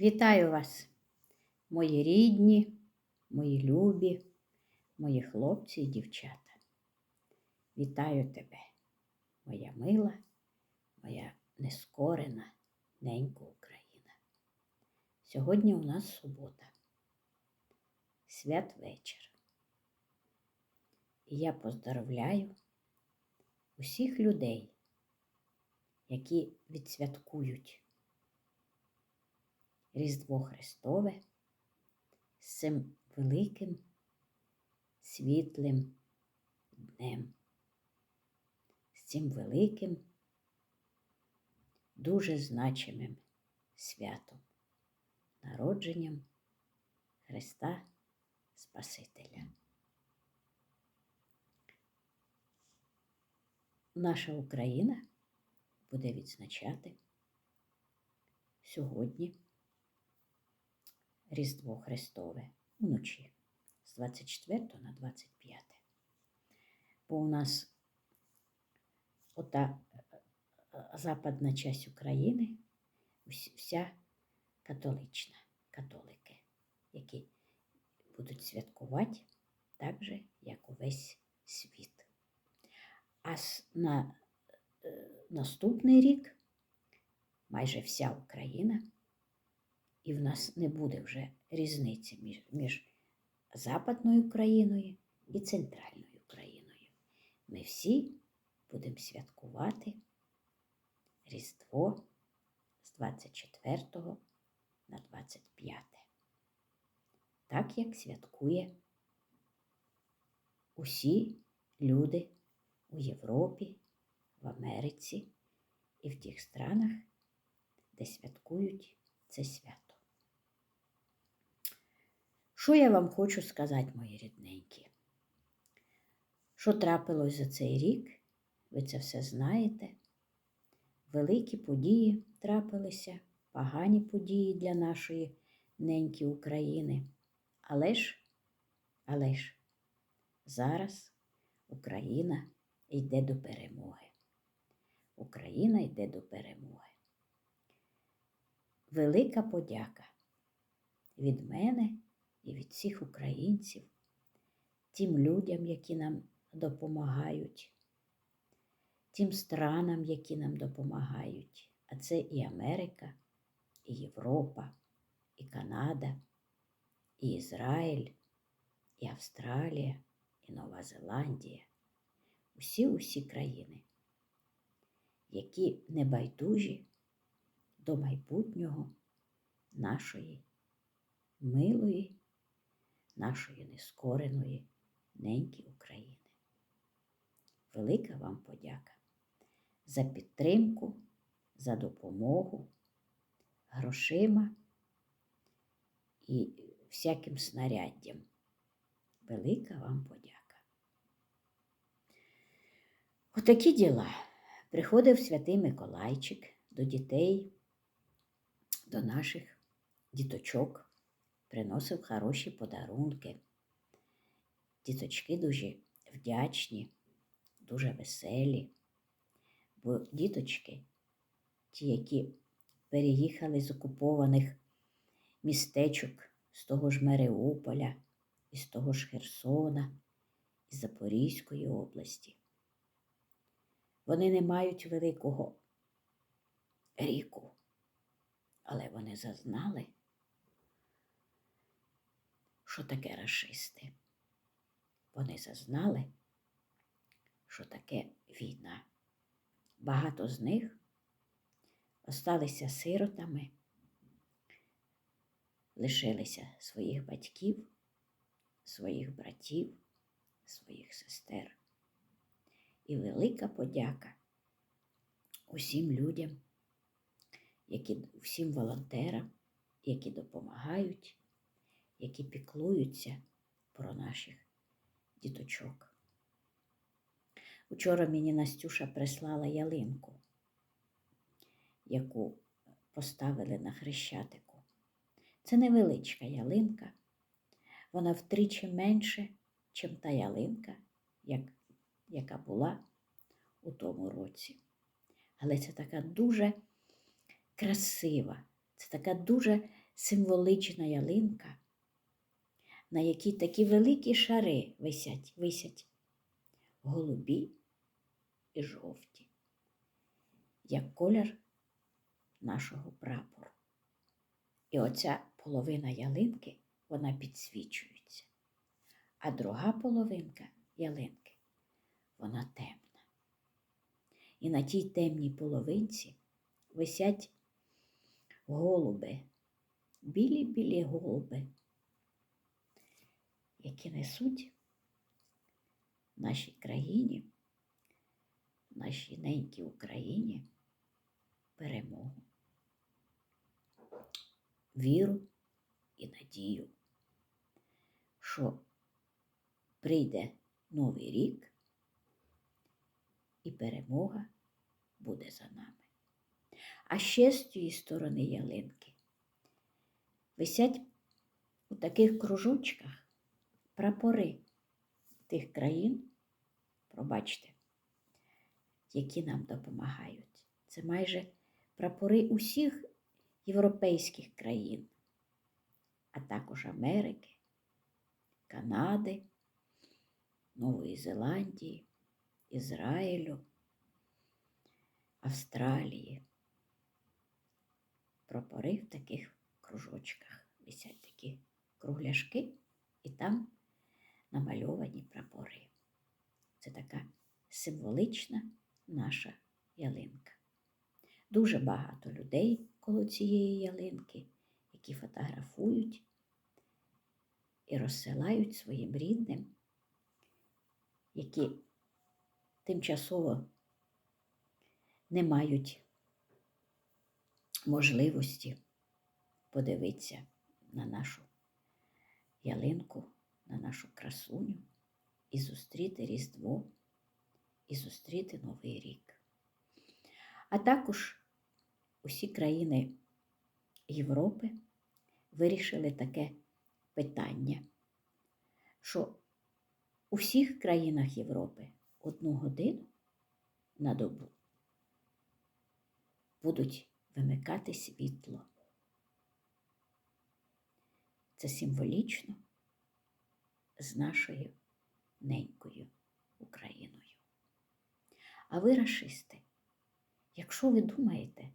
Вітаю вас, мої рідні, мої любі, мої хлопці і дівчата. Вітаю тебе, моя мила, моя нескорена ненька Україна. Сьогодні у нас субота, святвечір. І я поздравляю усіх людей, які відсвяткують Різдво Христове з цим великим світлим днем, з цим великим, дуже значимим святом, народженням Христа Спасителя. Наша Україна буде відзначати сьогодні. Різдво Христове вночі з 24 на 25. Бо у нас ота западна часть України вся католична, католики, які будуть святкувати так же, як увесь світ. А на е, наступний рік майже вся Україна і в нас не буде вже різниці між, між Западною Україною і Центральною Україною. Ми всі будемо святкувати Різдво з 24 на 25. Так як святкує усі люди у Європі, в Америці і в тих странах, де святкують це свято. Що я вам хочу сказати, мої рідненькі? Що трапилось за цей рік, ви це все знаєте. Великі події трапилися, погані події для нашої неньки України. Але ж, але ж, зараз Україна йде до перемоги. Україна йде до перемоги. Велика подяка від мене і від всіх українців, тим людям, які нам допомагають, тим странам, які нам допомагають. А це і Америка, і Європа, і Канада, і Ізраїль, і Австралія, і Нова Зеландія. Усі усі країни, які небайдужі до майбутнього нашої милої нашої нескореної неньки України. Велика вам подяка за підтримку, за допомогу, грошима і всяким снаряддям. Велика вам подяка. Отакі діла. Приходив святий Миколайчик до дітей, до наших діточок приносив хороші подарунки. Діточки дуже вдячні, дуже веселі, бо діточки, ті, які переїхали з окупованих містечок з того ж Маріуполя, із того ж Херсона, із Запорізької області. Вони не мають великого ріку, але вони зазнали що таке расисти. Вони зазнали, що таке війна. Багато з них осталися сиротами, лишилися своїх батьків, своїх братів, своїх сестер. І велика подяка усім людям, які, всім волонтерам, які допомагають які піклуються про наших діточок. Учора мені Настюша прислала ялинку, яку поставили на хрещатику. Це невеличка ялинка, вона втричі менше, ніж та ялинка, як, яка була у тому році. Але це така дуже красива, це така дуже символична ялинка, на якій такі великі шари висять, висять голубі і жовті, як колір нашого прапору. І оця половина ялинки, вона підсвічується, а друга половинка ялинки, вона темна. І на тій темній половинці висять голуби, білі-білі голуби, які несуть нашій країні, нашій ненькій Україні перемогу, віру і надію, що прийде новий рік і перемога буде за нами. А ще з тієї сторони ялинки висять у таких кружочках прапори тих країн, пробачте, які нам допомагають. Це майже прапори усіх європейських країн, а також Америки, Канади, Нової Зеландії, Ізраїлю, Австралії. Прапори в таких кружочках висять такі кругляшки, і там намальовані прапори. Це така символична наша ялинка. Дуже багато людей коло цієї ялинки, які фотографують і розсилають своїм рідним, які тимчасово не мають можливості подивитися на нашу ялинку, на нашу красуню і зустріти Різдво, і зустріти Новий рік. А також усі країни Європи вирішили таке питання, що у всіх країнах Європи одну годину на добу будуть вимикати світло. Це символічно з нашою ненькою Україною. А ви, рашисти, якщо ви думаєте,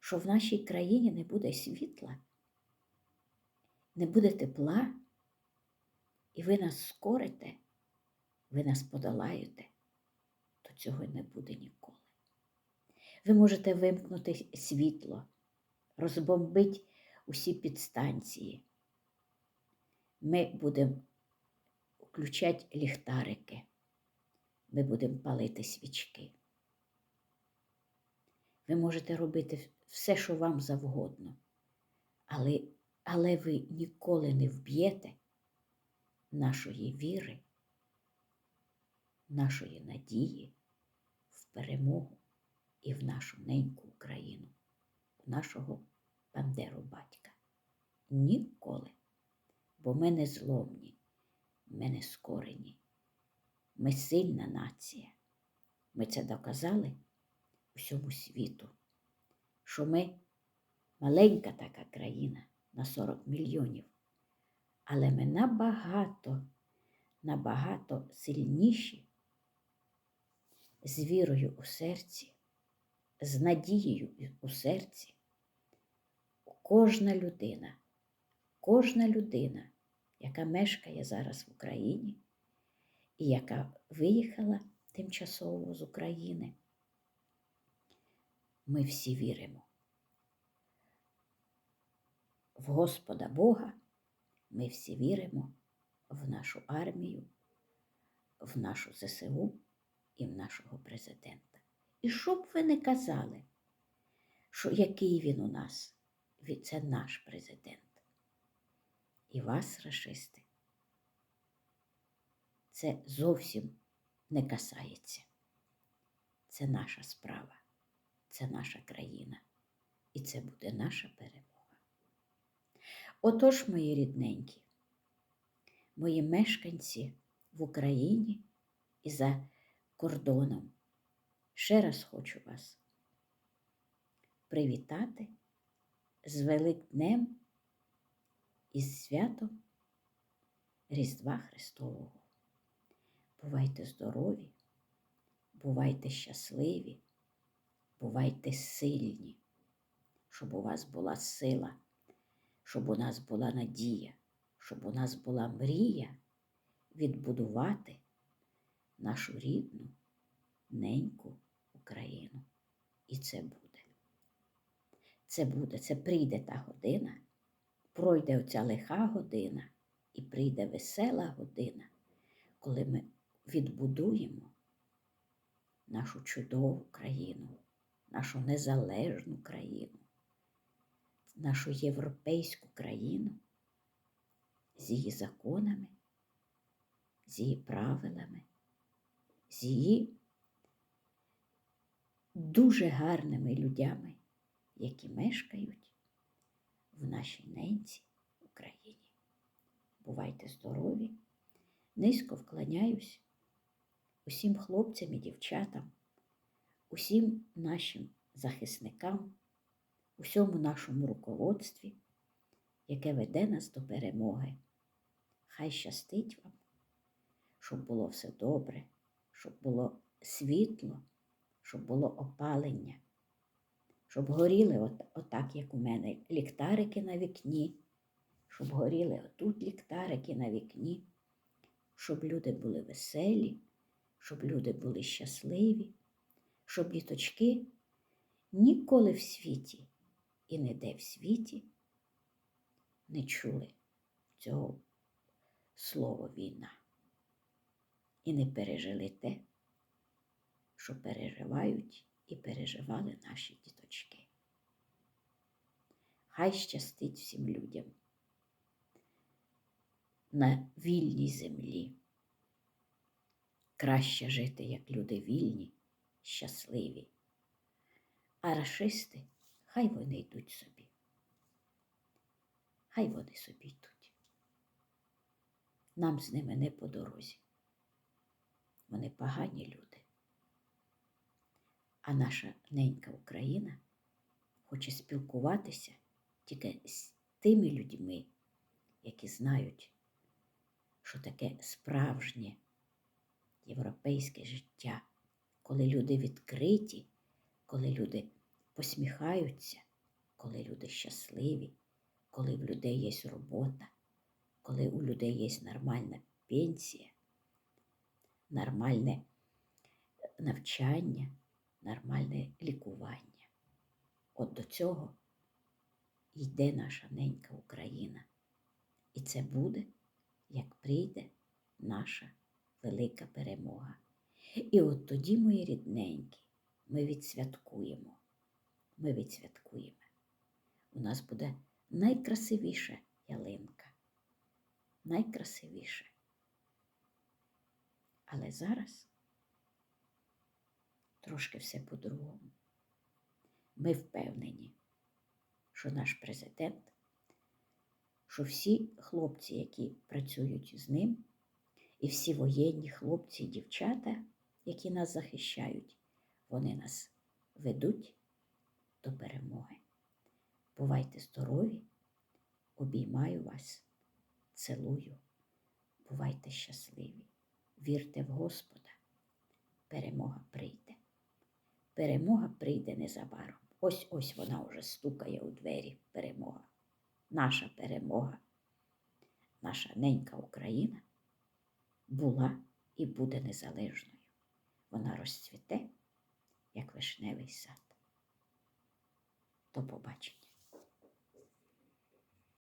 що в нашій країні не буде світла, не буде тепла, і ви нас скорите, ви нас подолаєте, то цього не буде ніколи. Ви можете вимкнути світло, розбомбити усі підстанції. Ми будемо включати ліхтарики, ми будемо палити свічки. Ви можете робити все, що вам завгодно, але, але ви ніколи не вб'єте нашої віри, нашої надії в перемогу і в нашу неньку Україну, в нашого Бандеру батька. Ніколи. Бо ми не зломні, ми не скорені. Ми сильна нація. Ми це доказали всьому світу, що ми маленька така країна на 40 мільйонів, але ми набагато, набагато сильніші з вірою у серці, з надією у серці. Кожна людина, кожна людина, яка мешкає зараз в Україні і яка виїхала тимчасово з України, ми всі віримо. В Господа Бога ми всі віримо в нашу армію, в нашу ЗСУ і в нашого президента. І що б ви не казали, що який він у нас, це наш президент. І вас, расисти, це зовсім не касається. Це наша справа, це наша країна, і це буде наша перемога. Отож, мої рідненькі, мої мешканці в Україні і за кордоном. Ще раз хочу вас привітати з Великднем із святом Різдва Христового. Бувайте здорові, бувайте щасливі, бувайте сильні, щоб у вас була сила, щоб у нас була надія, щоб у нас була мрія відбудувати нашу рідну, неньку Україну. І це буде. Це буде, це прийде та година, пройде оця лиха година і прийде весела година, коли ми відбудуємо нашу чудову країну, нашу незалежну країну, нашу європейську країну з її законами, з її правилами, з її дуже гарними людьми, які мешкають в нашій ненці Україні. Бувайте здорові! Низько вклоняюсь усім хлопцям і дівчатам, усім нашим захисникам, усьому нашому руководстві, яке веде нас до перемоги. Хай щастить вам, щоб було все добре, щоб було світло, щоб було опалення, щоб горіли от, отак, як у мене, ліхтарики на вікні, щоб горіли отут ліхтарики на вікні. Щоб люди були веселі, щоб люди були щасливі, щоб діточки ніколи в світі і не де в світі не чули цього слова війна і не пережили те, що переживають і переживали наші діточки. Хай щастить всім людям на вільній землі. Краще жити, як люди вільні, щасливі, а рашисти хай вони йдуть собі. Хай вони собі йдуть. Нам з ними не по дорозі. Вони погані люди. А наша ненька Україна хоче спілкуватися тільки з тими людьми, які знають що таке справжнє європейське життя, коли люди відкриті, коли люди посміхаються, коли люди щасливі, коли в людей є робота, коли у людей є нормальна пенсія, нормальне навчання, нормальне лікування. От до цього йде наша ненька Україна. І це буде як прийде наша велика перемога. І от тоді, мої рідненькі, ми відсвяткуємо. Ми відсвяткуємо. У нас буде найкрасивіша ялинка. Найкрасивіше. Але зараз трошки все по-другому. Ми впевнені, що наш президент що всі хлопці, які працюють з ним, і всі воєнні хлопці і дівчата, які нас захищають, вони нас ведуть до перемоги. Бувайте здорові, обіймаю вас, цілую, бувайте щасливі, вірте в Господа, перемога прийде. Перемога прийде незабаром. Ось ось вона вже стукає у двері перемога наша перемога, наша ненька Україна була і буде незалежною. Вона розцвіте, як вишневий сад. До побачення.